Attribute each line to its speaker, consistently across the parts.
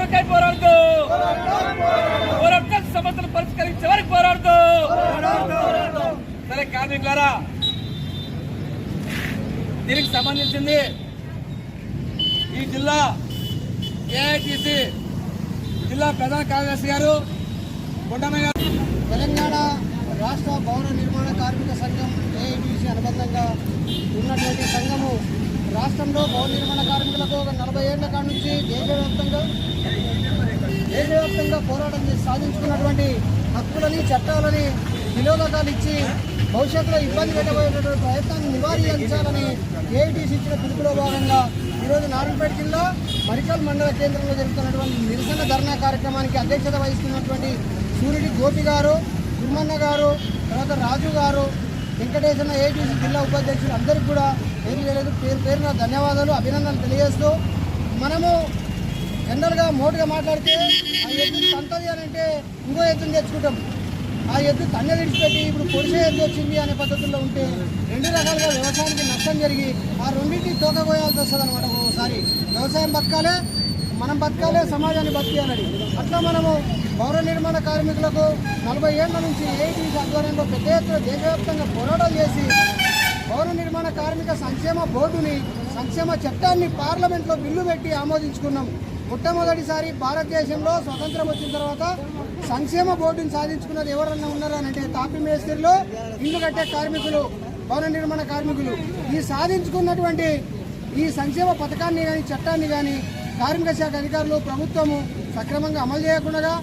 Speaker 1: కొరకై పోరాడుతూ పోరాటం సమస్యలు పరిష్కరించే వరకు పోరాడుతూ. సరే కార్మికులారా దీనికి సంబంధించింది ఈ జిల్లా ఏఐటిసి జిల్లా ప్రధాన కార్యదర్శి గారు గుండమయ్య
Speaker 2: తెలంగాణ రాష్ట్ర భవన నిర్మాణ కార్మిక సంఘం ఏఐటిసి అనుబంధంగా ఉన్నటువంటి సంఘము రాష్ట్రంలో భవన నిర్మాణ కార్మికులకు ఒక నలభై ఏళ్ళ కాడ నుంచి దేశవ్యాప్తంగా దేశవ్యాప్తంగా పోరాటం చేసి సాధించుకున్నటువంటి హక్కులని చట్టాలని విలోదకాలు ఇచ్చి భవిష్యత్తులో ఇబ్బంది పెట్టబోయేటటువంటి ప్రయత్నాన్ని నివారించాలని ఏఐటీసీ ఇచ్చిన పిలుపులో భాగంగా ఈరోజు నారాయణపేట జిల్లా మరికల్ మండల కేంద్రంలో జరుగుతున్నటువంటి నిరసన ధర్నా కార్యక్రమానికి అధ్యక్షత వహిస్తున్నటువంటి సూర్యుడి గోపి గారు తిమ్మన్న గారు తర్వాత రాజు గారు వెంకటేశ్వర ఏటీసీ జిల్లా ఉపాధ్యక్షులు అందరికీ కూడా పేరు లేదు పేరు పేరున ధన్యవాదాలు అభినందనలు తెలియజేస్తూ మనము జనరల్గా మోటుగా మాట్లాడితే ఆ ఎద్దు సంతది అని అంటే ఇంకో ఎద్దుని తెచ్చుకుంటాం. ఆ ఎద్దు తన్య విడిచిపెట్టి ఇప్పుడు పొడిసే ఎద్దు వచ్చింది అనే పద్ధతుల్లో ఉంటే రెండు రకాలుగా వ్యవసాయానికి నష్టం జరిగి ఆ రెండింటిని తోకపోయాల్సి వస్తుంది అనమాట ఒకసారి వ్యవసాయం బతకాలే మనం బతకాలే సమాజాన్ని బతికేయాలని. అట్లా మనము పౌర నిర్మాణ కార్మికులకు నలభై ఏళ్ళ నుంచి ఏఐటీసీ ఆధ్వర్యంలో పెద్ద ఎత్తున దేశవ్యాప్తంగా పోరాటాలు చేసి పౌర నిర్మాణ కార్మిక సంక్షేమ బోర్డుని సంక్షేమ చట్టాన్ని పార్లమెంట్లో బిల్లు పెట్టి ఆమోదించుకున్నాం. మొట్టమొదటిసారి భారతదేశంలో స్వతంత్రం వచ్చిన తర్వాత సంక్షేమ బోర్డుని సాధించుకున్నది ఎవరన్నా ఉన్నారనంటే తాపి మేస్త్రిలో ఇల్లు కట్టే కార్మికులు భవన నిర్మాణ కార్మికులు. ఈ సాధించుకున్నటువంటి ఈ సంక్షేమ పథకాన్ని కానీ చట్టాన్ని కానీ కార్మిక శాఖ అధికారులు ప్రభుత్వము సక్రమంగా అమలు చేయకుండా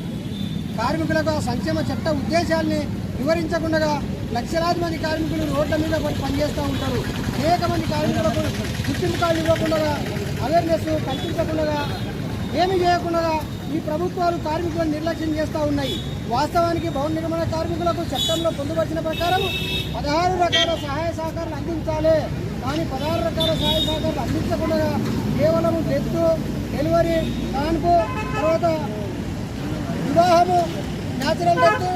Speaker 2: కార్మికులకు సంక్షేమ చట్ట ఉద్దేశాన్ని వివరించకుండా లక్షలాది మంది కార్మికులు రోడ్ల మీద పడి పనిచేస్తూ ఉంటారు. అనేక మంది కార్మికులకు గుర్తింపు కార్డు ఇవ్వకుండా అవేర్నెస్ కల్పించకుండా ఏమి చేయకుండా ఈ ప్రభుత్వాలు కార్మికులను నిర్లక్ష్యం చేస్తూ ఉన్నాయి. వాస్తవానికి భవన నిర్మాణ కార్మికులకు చట్టంలో పొందుపరిచిన ప్రకారం పదహారు రకాల సహాయ సహకారాలు అందించాలి. కానీ పదహారు రకాల సహాయ సహకారాలు అందించకుండా కేవలం డెత్ డెలివరీ కాన్పు తర్వాత వివాహము న్యాచురల్ డెత్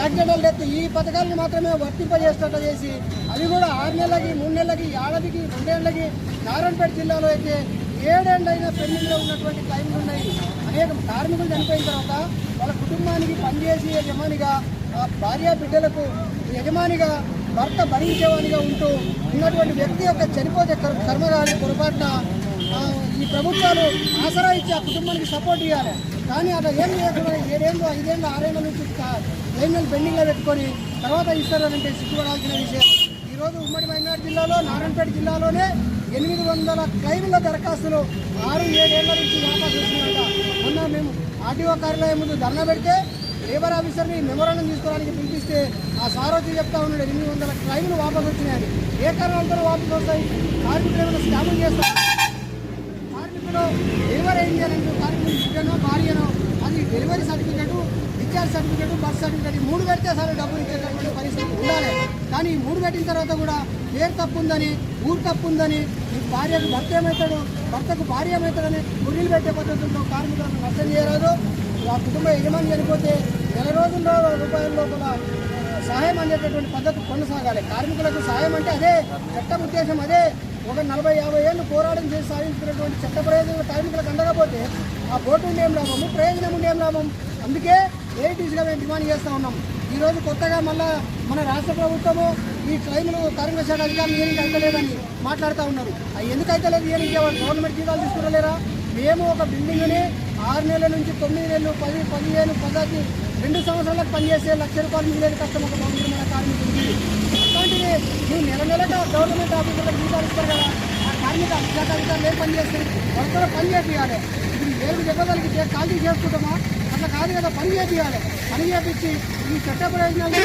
Speaker 2: యాక్సిడెంటల్ డెత్ ఈ పథకాలను మాత్రమే వర్తింపజేసేటట్టు చేసి అవి కూడా ఆరు నెలలకి మూడు నెలలకి ఏడాదికి రెండేళ్ళకి నారాయణపేట జిల్లాలో అయితే ఏడేళ్ళైనా పెళ్ళిలో ఉన్నటువంటి క్లైమ్లు ఉన్నాయి. అనేక కార్మికులు చనిపోయిన తర్వాత వాళ్ళ కుటుంబానికి పనిచేసి యజమానిగా ఆ భార్య బిడ్డలకు యజమానిగా భర్త భరించేవానిగా ఉంటూ ఉన్నటువంటి వ్యక్తి యొక్క చనిపోతే కర్మరాని పొరపాటున ఈ ప్రభుత్వాలు ఆసరా ఇచ్చి ఆ కుటుంబానికి సపోర్ట్ ఇవ్వాలి కానీ అట్లా ఏం చేయకుండా ఏడేళ్ళు ఐదేళ్ళు ఆరేళ్ళ నుంచి లైన్లు పెండింగ్లో పెట్టుకొని తర్వాత ఇస్తారనంటే సిగ్గుపడాల్సిన విషయం. ఈరోజు ఉమ్మడి మైనార్ జిల్లాలో నారాయణపేట జిల్లాలోనే ఎనిమిది వందల క్లైముల దరఖాస్తులు ఆరు ఏడేళ్ళ నుంచి వాపసు వస్తున్నాయంట మొన్న మేము ఆర్టీఓ కార్యాలయం ముందు ధర్నా పెడితే లేబర్ ఆఫీసర్ని మెమోరాండం తీసుకోవడానికి పిలిపిస్తే ఆ సార్ వచ్చి చెప్తా ఉన్నాడు ఎనిమిది వందల క్లైములు వాపసు వచ్చినాయని. ఏ కారణాలతో వాపసు వస్తాయి? కార్మికులు ఏమైనా స్కాములు చేస్తారు? కార్మికులు లేబర్ ఏం చేయాలంటే కార్మికులు బిడ్డనో భార్యనో అది delivery certificate discharge certificate birth certificate మూడు పెడితే సరే డబ్బులు ఇచ్చేటటువంటి పరిస్థితి ఉండాలి. కానీ ఈ మూడు పెట్టిన తర్వాత కూడా పేరు తప్పు ఉందని ఊరు తప్పు ఉందని ఈ భార్యకు భర్త ఏమవుతాడు భర్తకు భార్య ఏమవుతాడని గుడ్డీలు పెట్టే పద్ధతుల్లో కార్మికులకు నష్టం చేయరాదు. ఆ కుటుంబ యజమాని చనిపోతే నెల రోజుల్లో రూపాయల లోపల సహాయం అనేటటువంటి పద్ధతి కొనసాగాలి. కార్మికులకు సహాయం అంటే అదే చట్టం ఉద్దేశం అదే. ఒక నలభై యాభై ఏళ్ళు పోరాటం చేసి సాధించినటువంటి చట్ట ప్రయోజనం కార్మికులకు అందకపోతే ఆ బోర్డు ఉండే లాభము ప్రయోజనం ఉండే లాభం? అందుకే ఏటీసీగా మేము డిమాండ్ చేస్తూ ఉన్నాం. ఈరోజు కొత్తగా మళ్ళా మన రాష్ట్ర ప్రభుత్వము ఈ క్లైములు కార్మిక శాఖ అధికారులు ఏనికి అయితలేదని మాట్లాడుతూ ఉన్నారు. అవి ఎందుకు అయితలేదు ఏనికి గవర్నమెంట్ జీతాలు తీసుకురలేరా? మేము ఒక బిల్డింగ్ని ఆరు నెలల నుంచి తొమ్మిది నెలలు పది పదిహేను పదహారు రెండు సంవత్సరాలకు పనిచేసే లక్ష రూపాయలు మిగిలేదు కష్టం ఒక భౌతికమైన కార్మికుడికి అట్లాంటిది నువ్వు నెల నెలగా గవర్నమెంట్ ఆఫీసులకు జీతాలు ఇస్తారు కదా? ఆ కార్మిక శాఖ అధికారులు ఏం పనిచేస్తారు వాళ్ళు కూడా పని చేయాలి ఇప్పుడు ఏడు దెబ్బతలకి ఖాళీ చేసుకుంటామా? అట్లా కాదు కదా పని చేయాలి పని చేపించి ఈ చట్ట ప్రయోజనాలు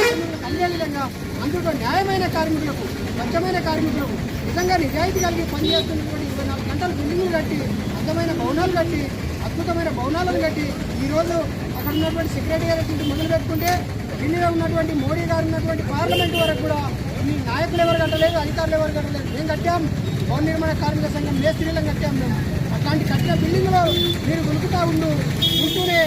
Speaker 2: అందే విధంగా అందులో న్యాయమైన కార్మికులకు స్వచ్ఛమైన కార్మికులకు నిజంగా నిజాయితీ కలిగి పనిచేస్తున్నటువంటి ఇరవై నాలుగు గంటలు బిల్డింగ్లు కట్టి అందమైన భవనాలు కట్టి అద్భుతమైన భవనాలను కట్టి ఈరోజు అక్కడ ఉన్నటువంటి సెక్రటేరియట్ నుండి మొదలు పెట్టుకుంటే ఢిల్లీలో ఉన్నటువంటి మోడీ గారు ఉన్నటువంటి పార్లమెంట్ వరకు కూడా మీ నాయకులు ఎవరు కట్టలేదు అధికారులు ఎవరు కట్టలేదు మేము కట్టాం. భవన నిర్మాణ కార్మిక సంఘం మేస్త్రీలను కట్టాం మేము. అట్లాంటి కట్టిన బిల్డింగ్లో మీరు ఉలుకుతా ఉండు ఉంటూనే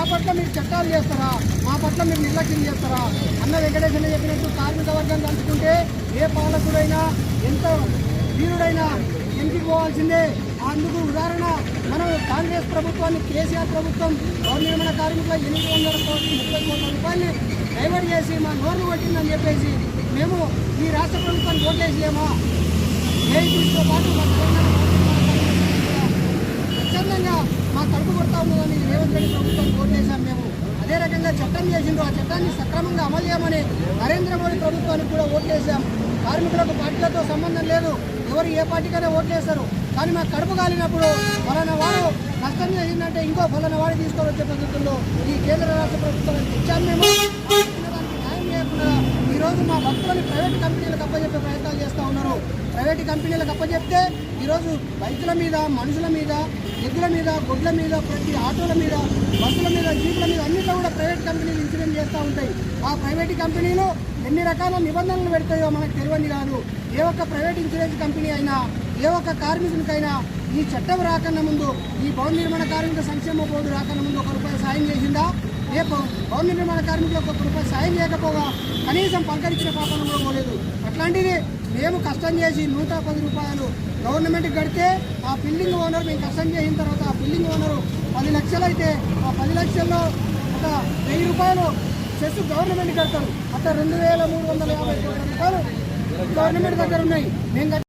Speaker 2: మా పట్ల మీరు చట్టాలు చేస్తారా? మా పట్ల మీరు నిర్లక్ష్యం చేస్తారా? అన్న వెంకటేశ్వర చెప్పినట్టు కార్మిక వర్గం తలుచుకుంటే ఏ పాలకుడైనా ఎంత వీరుడైనా వెనక్కి పోవాల్సిందే. అందుకు ఉదాహరణ మనం కాంగ్రెస్ ప్రభుత్వాన్ని కేసీఆర్ ప్రభుత్వం భవన నిర్మాణ కార్మికుల ఎనిమిది వందల కోట్లు ముప్పై కోట్ల రూపాయలని డైవర్ట్ చేసి మా నోర్లు కొట్టిందని చెప్పేసి మేము ఈ రాష్ట్ర ప్రభుత్వాన్ని ఓట్లేసలేమా ఏఐటీతో పాటు మా తెలంగాణ కడుపు కొడతా ఉన్నదని రేవంత్ రెడ్డి ప్రభుత్వం ఓట్లేశాం మేము. అదే రకంగా చట్టం చేసిండ్రు. ఆ చట్టాన్ని సక్రమంగా అమలు చేయమని నరేంద్ర మోడీ ప్రభుత్వానికి కూడా ఓట్లేశాం కార్మికులకు పార్టీలతో సంబంధం లేదు. ఎవరు ఏ పార్టీకైనా ఓట్లేస్తారు కానీ మా కడుపు కాలినప్పుడు ఫలానా వాడు నష్టం చేసిందంటే ఇంకో ఫలానా వాడు తీసుకొని పద్ధతుల్లో ఈ కేంద్ర రాష్ట్ర ప్రభుత్వానికి ఇచ్చాం మేము ఆ ఇచ్చిన దానికి న్యాయం చేయకుండా ఈరోజు మా భక్తులని ప్రైవేట్ కంపెనీలకు అప్పచెప్పే ప్రయత్నాలు చేస్తూ ఉన్నారు. ప్రైవేట్ కంపెనీలకు అప్పచెప్తే ఈరోజు బైకుల మీద మనుషుల మీద ఎద్దుల మీద గుడ్ల మీద ప్రతి ఆటోల మీద బస్సుల మీద జీపుల మీద అన్నింటిలో కూడా ప్రైవేట్ కంపెనీలు ఇన్సూరెన్స్ చేస్తూ ఉంటాయి. ఆ ప్రైవేట్ కంపెనీలు ఎన్ని రకాల నిబంధనలు పెడతాయో మనకు తెలియని కాదు. ఏ ఒక్క ప్రైవేట్ ఇన్సూరెన్స్ కంపెనీ అయినా ఏ ఒక్క కార్మికునికైనా ఈ చట్టం రాకన్నా ముందు ఈ భవన నిర్మాణ కార్మిక సంక్షేమ బోర్డు రాకన్నా ముందు ఒక రూపాయి సాయం చేసిందా? ఏ భవన నిర్మాణ కార్మికులకు ఒక రూపాయి సాయం చేయకపోగా కనీసం పలకరించిన పాపం కూడా పోలేదు. అట్లాంటిది మేము కష్టం చేసి నూట పది రూపాయలు గవర్నమెంట్కి కడితే ఆ బిల్డింగ్ ఓనర్ మేము కష్టం చేసిన తర్వాత ఆ బిల్డింగ్ ఓనరు పది లక్షలు అయితే ఆ పది లక్షల్లో ఒక వెయ్యి రూపాయలు చెస్ గవర్నమెంట్ కడతారు. అట్లా రెండు వేల మూడు వందల యాభై రూపాయలు గవర్నమెంట్ దగ్గర ఉన్నాయి. మేము